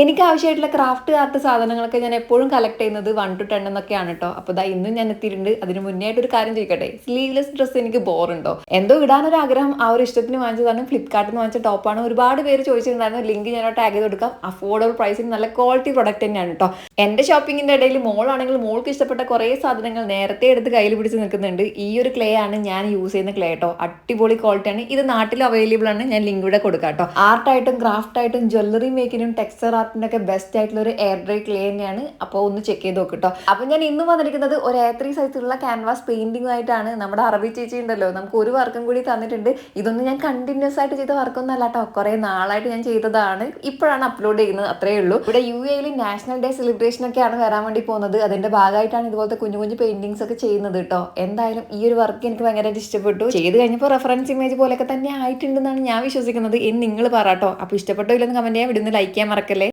എനിക്ക് ആവശ്യമായിട്ടുള്ള craft art സാധനങ്ങളൊക്കെ ഞാൻ എപ്പോഴും കളക്ട് ചെയ്യുന്നത് വൺ ടു ടെൻ എന്നൊക്കെയാണ് കേട്ടോ അപ്പോൾ ദാ ഇന്നും ഞാൻ എത്തിയിട്ടുണ്ട്. അതിന് മുന്നേ ആയിട്ട് ഒരു കാര്യം ചോദിക്കട്ടെ? സ്ലീവ്ലെസ് ഡ്രസ്സ് എനിക്ക് ബോറുണ്ടോ? എന്തോ ഇടാനൊരു ആഗ്രഹം ആ ഒരു ഇഷ്ടത്തിന് വാങ്ങിച്ചതാണ് ഫ്ലിപ്കാർട്ടിൽ നിന്ന് വാങ്ങിച്ച ടോപ്പാണ് ഒരുപാട് പേര് ചോദിച്ചിട്ടുണ്ടായിരുന്നു. ലിങ്ക് ഞാൻ ടാഗ് ചെയ്ത് കൊടുക്കാം. അഫോർഡബിൾ പ്രൈസിൽ നല്ല ക്വാളിറ്റി പ്രൊഡക്റ്റ് തന്നെയാണ് കേട്ടോ എന്റെ ഷോപ്പിങ്ങിന്റെ ഇടയിൽ മോളാണെങ്കിൽ മോൾക്ക് ഇഷ്ടപ്പെട്ട കുറേ സാധനങ്ങൾ നേരത്തെ എടുത്ത് കയ്യിൽ പിടിച്ച് നിൽക്കുന്നുണ്ട്. ഈ ഒരു ക്ലേ ആണ് ഞാൻ യൂസ് ചെയ്യുന്ന ക്ലേ കേട്ടോ അടിപൊളി ക്വാളിറ്റിയാണ് ഇത് നാട്ടിൽ അവൈലബിൾ ആണ്. ഞാൻ ലിങ്ക് ഇവിടെ കൊടുക്കാം കേട്ടോ ആർട്ടായിട്ടും ക്രാഫ്റ്റ് ആയിട്ടും ജ്വല്ലറി മേക്കിനും ടെക്സ്ചർ ആർട്ടിനും ബെസ്റ്റ് ആയിട്ടുള്ള ഒരു എയർ ഡ്രൈ ക്ലേ തന്നെയാണ്. അപ്പോൾ ഒന്ന് ചെക്ക് ചെയ്ത് നോക്ക് കേട്ടോ അപ്പോൾ ഞാൻ ഇന്ന് വന്നിരിക്കുന്നത് ഒരു എ ത്രീ സൈസിലുള്ള ക്യാൻവാസ് ആയിട്ടാണ്. നമ്മുടെ അറബി ചേച്ചി ഉണ്ടല്ലോ. നമുക്ക് ഒരു വർക്കും കൂടി തന്നിട്ടുണ്ട്. ഇതൊന്നും ഞാൻ കണ്ടിന്യൂസ് ആയിട്ട് ചെയ്ത വർക്കൊന്നും അല്ല കേട്ടോ കുറേ നാളായിട്ട് ഞാൻ ചെയ്തതാണ്. ഇപ്പോഴാണ് അപ്ലോഡ് ചെയ്യുന്നത്. അത്രേ ഉള്ളൂ. ഇവിടെ യു എയിൽ നാഷണൽ ഡേ സെലിബ്രേഷൻ ഒക്കെയാണ് വരാൻ വേണ്ടി പോകുന്നത്. അതിന്റെ ഭാഗമായിട്ടാണ് ഇതുപോലത്തെ കുഞ്ഞു കുഞ്ഞു പെയിന്റിങ്സ് ഒക്കെ ചെയ്യുന്നത് കേട്ടോ എന്തായാലും ഈ ഒരു വർക്ക് എനിക്ക് ഭയങ്കരമായിട്ട് ഇഷ്ടപ്പെട്ടു. ചെയ്ത് കഴിഞ്ഞപ്പോൾ റെഫറൻസ് ഇമേജ് പോലെയൊക്കെ തന്നെ ആയിട്ടുണ്ടെന്നാണ് ഞാൻ വിശ്വസിക്കുന്നത്. എന്ന് നിങ്ങൾ പറ കേട്ടോ അപ്പോൾ ഇഷ്ടപ്പെട്ടോ ഇല്ലെന്ന് കമന്റ് ചെയ്യാൻ വിടുന്ന ലൈക്ക് ചെയ്യാൻ മറക്കല്ലേ.